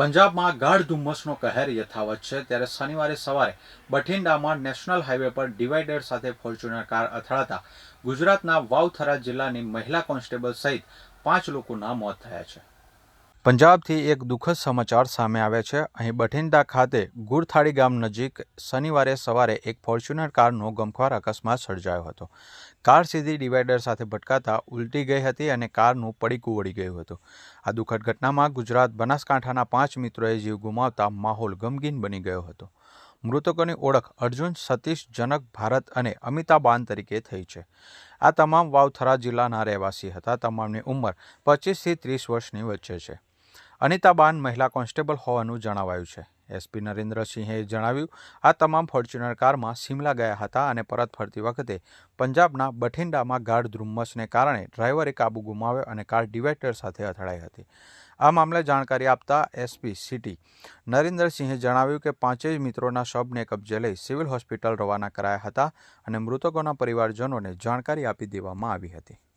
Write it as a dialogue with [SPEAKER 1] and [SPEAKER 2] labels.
[SPEAKER 1] પંજાબમાં ગાઢ ધુમ્મસનો કહેર યથાવત છે. ત્યારે શનિવારે સવારે બઠિંડામાં નેશનલ હાઈવે પર ડિવાઈડર સાથે ફોર્ચ્યુનર કાર અથડાતા ગુજરાતના વાવથરા જિલ્લાની મહિલા કોન્સ્ટેબલ સહિત પાંચ લોકોના મોત થયા છે. પંજાબથી એક દુઃખદ સમાચાર સામે આવ્યા છે. અહીં બઠિંડા ખાતે ગુરથાળી ગામ નજીક શનિવારે સવારે એક ફોર્ચ્યુનર કારનો ગમખ્વાર અકસ્માત સર્જાયો હતો. કાર સીધી ડિવાઈડર સાથે ભટકાતા ઉલટી ગઈ હતી અને કારનું પડીકું વળી ગયું હતું. આ દુઃખદ ઘટનામાં ગુજરાત બનાસકાંઠાના પાંચ મિત્રોએ જીવ ગુમાવતા માહોલ ગમગીન બની ગયો હતો. મૃતકોની ઓળખ અર્જુન, સતીશ, જનક, ભારત અને અમિતાબાન તરીકે થઈ છે. આ તમામ વાવથરા જિલ્લાના રહેવાસી હતા. તમામની ઉંમર પચીસથી ત્રીસ વર્ષની વચ્ચે છે. અનિતાબાન મહિલા કોન્સ્ટેબલ હોવાનું જણાવાયું છે. એસપી નરેન્દ્રસિંહે જણાવ્યું, આ તમામ ફોર્ચ્યુનર કારમાં સિમલા ગયા હતા અને પરત ફરતી વખતે પંજાબના બઠિંડામાં ગાઢ ધુમ્મસને કારણે ડ્રાઈવરે કાબુ ગુમાવ્યો અને કાર ડિવાઈડર સાથે અથડાઈ હતી. આ મામલે જાણકારી આપતા એસપી સિટી નરેન્દ્રસિંહે જણાવ્યું કે પાંચેય મિત્રોના શબને કબજે લઈ સિવિલ હોસ્પિટલ રવાના કરાયા હતા અને મૃતકોના પરિવારજનોને જાણકારી આપી દેવામાં આવી હતી.